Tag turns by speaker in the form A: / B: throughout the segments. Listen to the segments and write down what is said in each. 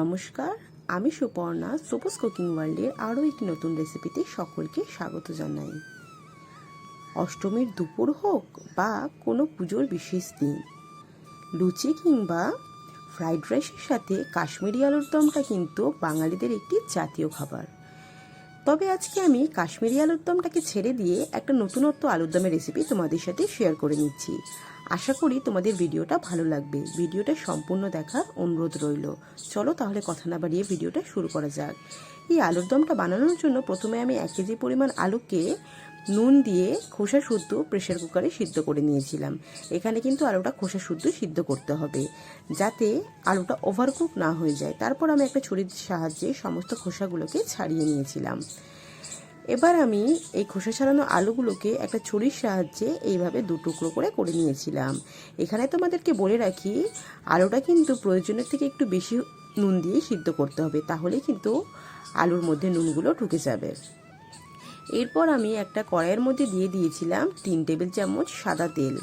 A: নমস্কার, আমি সুপর্ণা সুপোস কুকিং ওয়ার্ল্ডের আরও একটি নতুন রেসিপিতে সকলকে স্বাগত জানাই। অষ্টমীর দুপুর হোক বা কোনো পুজোর বিশেষ দিন, লুচি কিংবা ফ্রাইড রাইসের সাথে কাশ্মীরি আলুর দমটা কিন্তু বাঙালিদের একটি জাতীয় খাবার। তবে আজকে আমি কাশ্মীরি আলুর দমটাকে ছেড়ে দিয়ে একটা নতুনত্ব আলুর দমের রেসিপি তোমাদের সাথে শেয়ার করে নিচ্ছি। আশা করি তোমাদের ভিডিওটা ভালো লাগবে। ভিডিওটা সম্পূর্ণ দেখার অনুরোধ রইল। চলো তাহলে কথা না বাড়িয়ে ভিডিওটা শুরু করা যাক। এই আলুর দমটা বানানোর জন্য প্রথমে আমি এক কেজি পরিমাণ আলুকে নুন দিয়ে খোসা শুদ্ধ প্রেশার কুকারে সিদ্ধ করে নিয়েছিলাম। এখানে কিন্তু আলুটা খোসা শুদ্ধ সিদ্ধ করতে হবে, যাতে আলুটা ওভারকুক না হয়ে যায়। তারপর আমি একটা ছুরির সাহায্যে সমস্ত খোসাগুলোকে ছাড়িয়ে নিয়েছিলাম। এবার আমি এই খোসা ছাড়ানো আলুগুলোকে একটা ছুরির সাহায্যে এইভাবে দু টুকরো করে করে নিয়েছিলাম। এখানে তোমাদেরকে বলে রাখি, আলুটা কিন্তু প্রয়োজনের থেকে একটু বেশি নুন দিয়ে সিদ্ধ করতে হবে, তাহলে কিন্তু আলুর মধ্যে নুনগুলো ঢুকে যাবে। এরপর আমি একটা কড়াইয়ের মধ্যে দিয়ে দিয়েছিলাম তিন টেবিল চামচ সাদা তেল।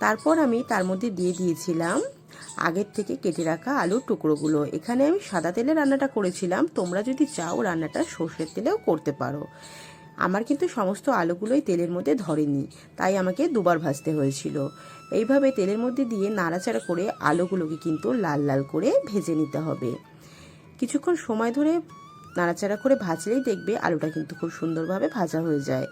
A: তারপর আমি তার মধ্যে দিয়ে দিয়েছিলাম আগের থেকে কেটে রাখা আলুর টুকরোগুলো। এখানে আমি সাদা তেলে রান্নাটা করেছিলাম। তোমরা যদি চাও রান্নাটা সর্ষের তেলেও করতে পারো। আমার কিন্তু সমস্ত আলুগুলোই তেলের মধ্যে ধরেনি, তাই আমাকে দুবার ভাজতে হয়েছিল। এইভাবে তেলের মধ্যে দিয়ে নাড়াচাড়া করে আলুগুলোকে কিন্তু লাল লাল করে ভেজে নিতে হবে। কিছুক্ষণ সময় ধরে নাড়াচাড়া করে ভাজলেই দেখবে আলুটা কিন্তু খুব সুন্দরভাবে ভাজা হয়ে যায়।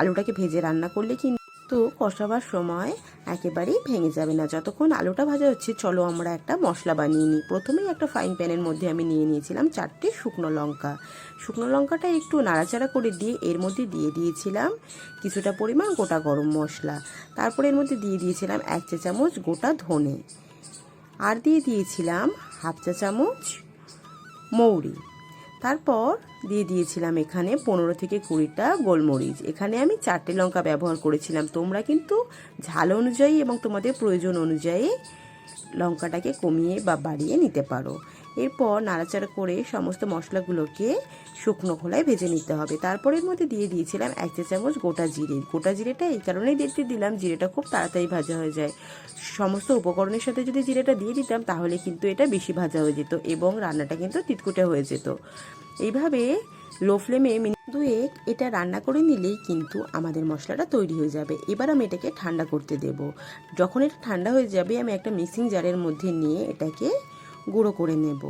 A: আলুটাকে ভেজে রান্না করলে কিন্তু কষাবার সময় একেবারেই ভেঙে যাবে না। যতক্ষণ আলুটা ভাজা হচ্ছে, চলো আমরা একটা মশলা বানিয়ে নিই। প্রথমেই একটা ফ্রাইং প্যানের মধ্যে আমি নিয়ে নিয়েছিলাম চারটে শুকনো লঙ্কা। শুকনো লঙ্কাটা একটু নাড়াচাড়া করে দিয়ে এর মধ্যে দিয়ে দিয়েছিলাম কিছুটা পরিমাণ গোটা গরম মশলা। তারপরে এর মধ্যে দিয়ে দিয়েছিলাম এক চা চামচ গোটা ধনে। আর দিয়ে দিয়েছিলাম হাফ চা চামচ মৌরি। তারপর দিয়ে দিয়েছিলাম এখানে পনেরো থেকে কুড়িটা গোলমরিচ। এখানে আমি চারটে লঙ্কা ব্যবহার করেছিলাম। তোমরা কিন্তু ঝাল অনুযায়ী এবং তোমাদের প্রয়োজন অনুযায়ী লঙ্কাটাকে কমিয়ে বা বাড়িয়ে নিতে পারো। এরপর নাড়াচাড়া করে সমস্ত মশলাগুলোকে শুকনো খোলায় ভেজে নিতে হবে। তারপর এর মধ্যে দিয়ে দিয়েছিলাম এক চা চামচ গোটা জিরে। গোটা জিরেটা এই কারণেই দেখতে দিলাম জিরেটা খুব তাড়াতাড়ি ভাজা হয়ে যায়। সমস্ত উপকরণের সাথে যদি জিরেটা দিয়ে দিতাম তাহলে কিন্তু এটা বেশি ভাজা হয়ে যেত এবং রান্নাটা কিন্তু তিতকুটে হয়ে যেত। এইভাবে লো ফ্লেমে মিনিট দুয়েক এটা রান্না করে নিলেই কিন্তু আমাদের মশলাটা তৈরি হয়ে যাবে। এবার আমি এটাকে ঠান্ডা করতে দেব। যখন এটা ঠান্ডা হয়ে যাবে আমি একটা মিক্সিং জারের মধ্যে নিয়ে এটাকে গুঁড়ো করে নেব।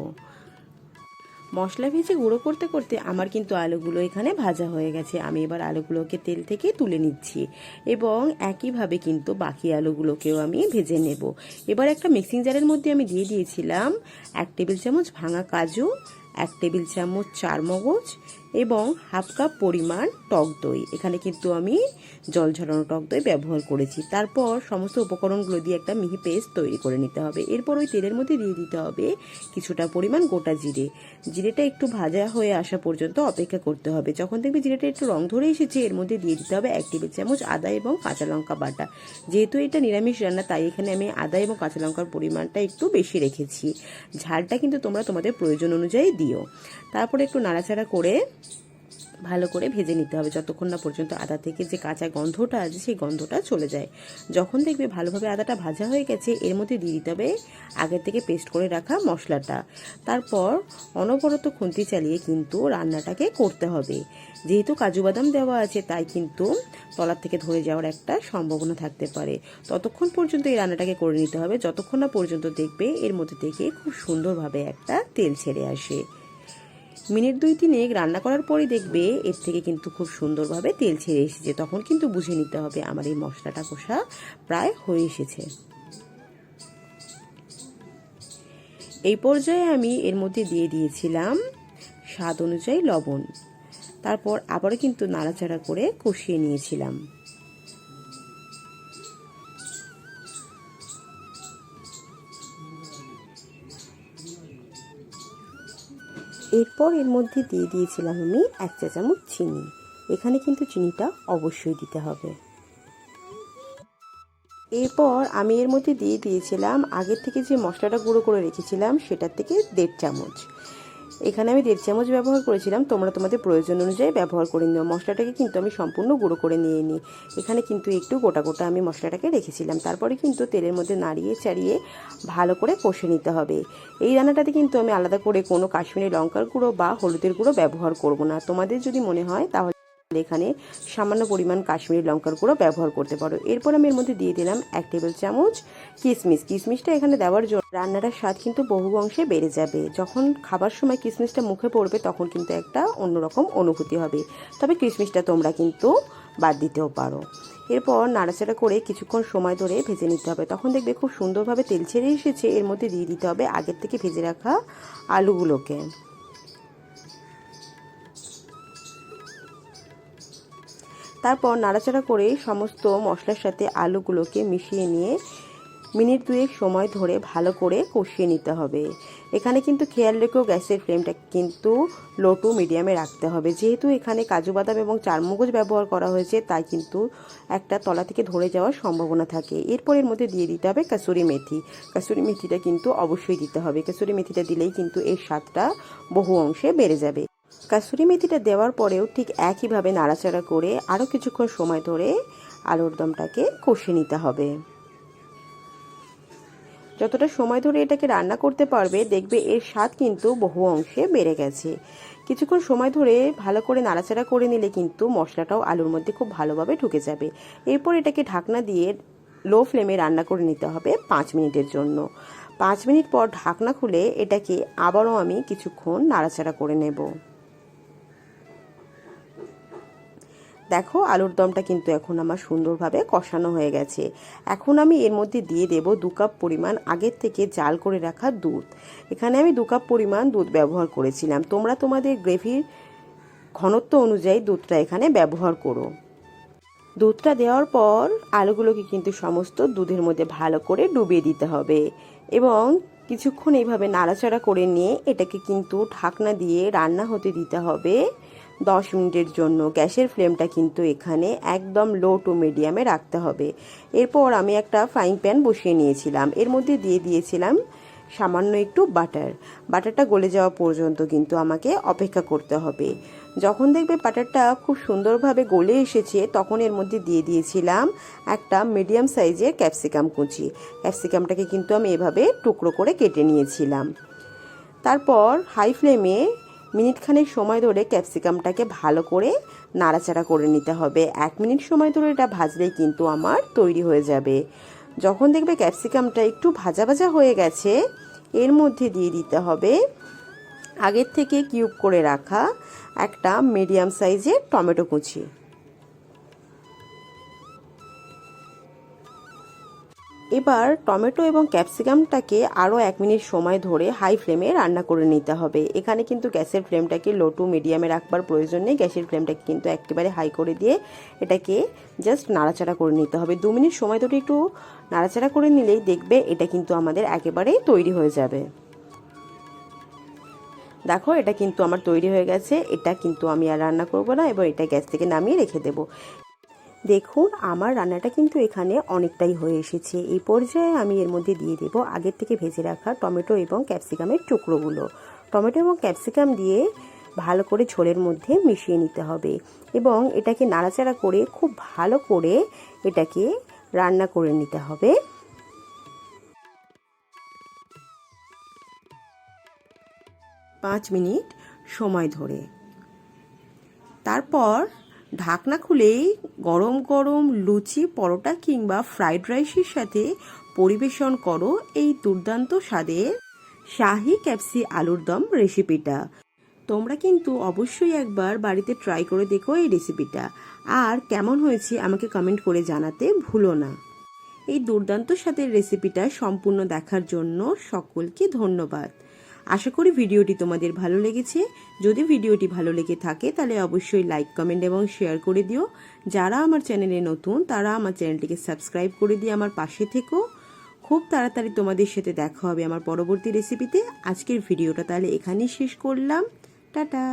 A: মশলা ভেজে গুঁড়ো করতে করতে আমার কিন্তু আলুগুলো এখানে ভাজা হয়ে গেছে। আমি এবার আলুগুলোকে তেল থেকে তুলে নিচ্ছি এবং একইভাবে কিন্তু বাকি আলুগুলোকেও আমি ভেজে নেব। এবার একটা মিক্সিং জারের মধ্যে আমি দিয়ে দিয়েছিলাম এক টেবিল চামচ ভাঙা কাজু, এক টেবিল চামচ চার মগজ এবং হাফ কাপ পরিমাণ টক দই। এখানে কিন্তু আমি জল ঝরানো টক দই ব্যবহার করেছি। তারপর সমস্ত উপকরণগুলো দিয়ে একটা মিহি পেস্ট তৈরি করে নিতে হবে। এরপর ওই তেলের মধ্যে দিয়ে দিতে হবে কিছুটা পরিমাণ গোটা জিরে। জিরেটা একটু ভাজা হয়ে আসা পর্যন্ত অপেক্ষা করতে হবে। যখন দেখবে জিরেটা একটু রং ধরে এসেছে, এর মধ্যে দিয়ে দিতে হবে এক টেবিল চামচ আদা এবং কাঁচা লঙ্কা বাটা। যেহেতু এটা নিরামিষ রান্না, তাই এখানে আমি আদা এবং কাঁচা লঙ্কার পরিমাণটা একটু বেশি রেখেছি। ঝালটা কিন্তু তোমরা তোমাদের প্রয়োজন অনুযায়ী দিও। তারপরে একটু নাড়াচাড়া করে ভালো করে ভেজে নিতে হবে যতক্ষণ না পর্যন্ত আদা থেকে যে কাঁচা গন্ধটা আছে সেই গন্ধটা চলে যায়। যখন দেখবে ভালোভাবে আদাটা ভাজা হয়ে গেছে, এর মধ্যে দিয়ে দিতে হবে আগের থেকে পেস্ট করে রাখা মশলাটা। তারপর অনবরত খুন্তি চালিয়ে কিন্তু রান্নাটাকে করতে হবে। যেহেতু কাজু বাদাম দেওয়া আছে, তাই কিন্তু তলার থেকে ধরে যাওয়ার একটা সম্ভাবনা থাকতে পারে। ততক্ষণ পর্যন্ত এই রান্নাটাকে করে নিতে হবে। যতক্ষণ না পর্যন্ত দেখবে এর মধ্যে থেকে খুব সুন্দরভাবে একটা তেল ছেড়ে আসে। মিনিট দুই তিনেক রান্না করার পরে দেখবে এর থেকে কিন্তু খুব সুন্দরভাবে তেল ছেড়ে এসেছে। তখন কিন্তু বুঝে নিতে হবে আমার এই মশলাটা কষা প্রায় হয়ে এসেছে। এই পর্যায়ে আমি এর মধ্যে দিয়ে দিয়েছিলাম স্বাদ অনুযায়ী লবণ। তারপর আবারও কিন্তু নাড়াচাড়া করে কষিয়ে নিয়েছিলাম। এরপর এর মধ্যে দিয়ে দিয়েছিলাম আমি এক চা চামচ চিনি। এখানে কিন্তু চিনিটা অবশ্যই দিতে হবে। এরপর আমি এর মধ্যে দিয়ে দিয়েছিলাম আগের থেকে যে মশলাটা গুঁড়ো করে রেখেছিলাম সেটার থেকে দেড় চামচ। এখানে আমি দেড় চামচ ব্যবহার করেছিলাম, তোমরা তোমাদের প্রয়োজন অনুযায়ী ব্যবহার করে নিও। মশলাটাকে কিন্তু আমি সম্পূর্ণ গুঁড়ো করে নিয়ে নিই। এখানে কিন্তু একটু গোটা গোটা আমি মশলাটাকে রেখেছিলাম। তারপরে কিন্তু তেলের মধ্যে নাড়িয়ে চাড়িয়ে ভালো করে কষে নিতে হবে। এই রান্নাটাতে কিন্তু আমি আলাদা করে কোনো কাশ্মীরি লঙ্কার গুঁড়ো বা হলুদের গুঁড়ো ব্যবহার করব না। তোমাদের যদি মনে হয় তাহলে এখানে সামান্য পরিমাণ কাশ্মীরি লঙ্কার গুঁড়ো ব্যবহার করতে পারো। এরপর আমি এর মধ্যে দিয়ে দিলাম এক টেবিল চামচ কিশমিশ কিশমিশটা এখানে দেওয়ার জন্য রান্নাটার স্বাদ কিন্তু বহু অংশে বেড়ে যাবে। যখন খাবার সময় কিশমিশটা মুখে পড়বে, তখন কিন্তু একটা অন্যরকম অনুভূতি হবে। তবে কিশমিশটা তোমরা কিন্তু বাদ দিতেও পারো। এরপর নাড়াচাড়া করে কিছুক্ষণ সময় ধরে ভেজে নিতে হবে। তখন দেখবে খুব সুন্দরভাবে তেল ছেড়ে এসেছে। এর মধ্যে দিয়ে দিতে হবে আগের থেকে ভেজে রাখা আলুগুলোকে। তারপর নাড়াচাড়া করে সমস্ত মশলার সাথে আলুগুলোকে মিশিয়ে নিয়ে মিনিট দুয়েক সময় ধরে ভালো করে কষিয়ে নিতে হবে। এখানে কিন্তু খেয়াল রেখেও গ্যাসের ফ্লেমটা কিন্তু লো টু মিডিয়ামে রাখতে হবে। যেহেতু এখানে কাজু বাদাম এবং চারমগজ ব্যবহার করা হয়েছে, তাই কিন্তু একটা তলা থেকে ধরে যাওয়ার সম্ভাবনা থাকে। এরপর এর মধ্যে দিয়ে দিতে হবে কাসুরি মেথি। কাসুরি মেথিটা কিন্তু অবশ্যই দিতে হবে। কাসুরি মেথিটা দিলেই কিন্তু এর স্বাদটা বহু অংশে বেড়ে যাবে। কাসুরি মেথিটা দেওয়ার পরেও ঠিক একইভাবে নাড়াচাড়া করে আরও কিছুক্ষণ সময় ধরে আলুর দমটাকে কষে নিতে হবে। যতটা সময় ধরে এটাকে রান্না করতে পারবে, দেখবে এর স্বাদ কিন্তু বহু অংশে বেড়ে গেছে। কিছুক্ষণ সময় ধরে ভালো করে নাড়াচাড়া করে নিলে কিন্তু মশলাটাও আলুর মধ্যে খুব ভালোভাবে ঢুকে যাবে। এরপর এটাকে ঢাকনা দিয়ে লো ফ্লেমে রান্না করে নিতে হবে পাঁচ মিনিটের জন্য। পাঁচ মিনিট পর ঢাকনা খুলে এটাকে আবারও আমি কিছুক্ষণ নাড়াচাড়া করে নেব। দেখো, আলুর দমটা কিন্তু এখন আমার সুন্দরভাবে কষানো হয়ে গেছে। এখন আমি এর মধ্যে দিয়ে দেব দু কাপ পরিমাণ আগের থেকে জাল করে রাখা দুধ। এখানে আমি দু কাপ পরিমাণ দুধ ব্যবহার করেছিলাম। তোমরা তোমাদের গ্রেভির ঘনত্ব অনুযায়ী দুধটা এখানে ব্যবহার করো। দুধটা দেওয়ার পর আলুগুলোকে কিন্তু সমস্ত দুধের মধ্যে ভালো করে ডুবিয়ে দিতে হবে এবং কিছুক্ষণ এইভাবে নাড়াচাড়া করে নিয়ে এটাকে কিন্তু ঢাকনা দিয়ে রান্না হতে দিতে হবে। দশ মিনিটের জন্য। গ্যাসের ফ্লেমটা কিন্তু এখানে একদম লো টু মিডিয়ামে রাখতে হবে। এরপর আমি একটা ফ্রাইং প্যান বসিয়ে নিয়েছিলাম। এর মধ্যে দিয়ে দিয়েছিলাম সামান্য একটু বাটার বাটারটা গলে যাওয়া পর্যন্ত কিন্তু আমাকে অপেক্ষা করতে হবে। যখন দেখবে বাটারটা খুব সুন্দরভাবে গলে এসেছে, তখন এর মধ্যে দিয়ে দিয়েছিলাম একটা মিডিয়াম সাইজের ক্যাপসিকাম কুচি। ক্যাপসিকামটাকে কিন্তু আমি এভাবে টুকরো করে কেটে নিয়েছিলাম। তারপর হাই ফ্লেমে মিনিটখানেক সময় ধরে ক্যাপসিকামটাকে ভালো করে নাড়াচাড়া করে নিতে হবে। এক মিনিট সময় ধরে এটা ভাজলেই কিন্তু আমার তৈরি হয়ে যাবে। যখন দেখবে ক্যাপসিকামটা একটু ভাজা ভাজা হয়ে গেছে, এর মধ্যে দিয়ে দিতে হবে আগের থেকে কিউব করে রাখা একটা মিডিয়াম সাইজের টমেটো কুচি। এবার টমেটো এবং ক্যাপসিকামটাকে আরও এক মিনিট সময় ধরে হাই ফ্লেমে রান্না করে নিতে হবে। এখানে কিন্তু গ্যাসের ফ্লেমটাকে লো টু মিডিয়ামে রাখবার প্রয়োজন নেই। গ্যাসের ফ্লেমটাকে কিন্তু একেবারে হাই করে দিয়ে এটাকে জাস্ট নাড়াচাড়া করে নিতে হবে। দু মিনিট সময় ধরে একটু নাড়াচাড়া করে নিলেই দেখবে এটা কিন্তু আমাদের একেবারেই তৈরি হয়ে যাবে। দেখো, এটা কিন্তু আমার তৈরি হয়ে গেছে। এটা কিন্তু আমি আর রান্না করব না এবং এটা গ্যাস থেকে নামিয়ে রেখে দেবো। দেখুন, আমার রান্নাটা কিন্তু এখানে অনেকটাই হয়ে এসেছে। এই পর্যায়ে আমি এর মধ্যে দিয়ে দেব আগের থেকে ভেজে রাখা টমেটো এবং ক্যাপসিকামের টুকরোগুলো। টমেটো এবং ক্যাপসিকাম দিয়ে ভালো করে ঝোলের মধ্যে মিশিয়ে নিতে হবে এবং এটাকে নাড়াচাড়া করে খুব ভালো করে এটাকে রান্না করে নিতে হবে। পাঁচ মিনিট সময় ধরে। তারপর ঢাকনা খুলেই গরম গরম লুচি, পরোটা কিংবা ফ্রাইড রাইসের সাথে পরিবেশন করো এই দুর্দান্ত স্বাদের শাহি ক্যাপসি আলুর দম রেসিপিটা। তোমরা কিন্তু অবশ্যই একবার বাড়িতে ট্রাই করে দেখো এই রেসিপিটা। আর কেমন হয়েছে আমাকে কমেন্ট করে জানাতে ভুলো না। এই দুর্দান্ত স্বাদের রেসিপিটা সম্পূর্ণ দেখার জন্য সকলকে ধন্যবাদ। আশা করি ভিডিওটি তোমাদের ভালো লেগেছে। যদি ভিডিওটি ভালো লেগে থাকে, তাহলে অবশ্যই লাইক কমেন্ট এবং শেয়ার করে দিও। যারা আমার চ্যানেলে নতুন, তারা আমার চ্যানেলটিকে সাবস্ক্রাইব করে দিয়ে আমার পাশে থেকো। খুব তাড়াতাড়ি তোমাদের সাথে দেখা হবে আমার পরবর্তী রেসিপিতে আজকের ভিডিওটা তাহলে এখানেই শেষ করলাম। টাটা!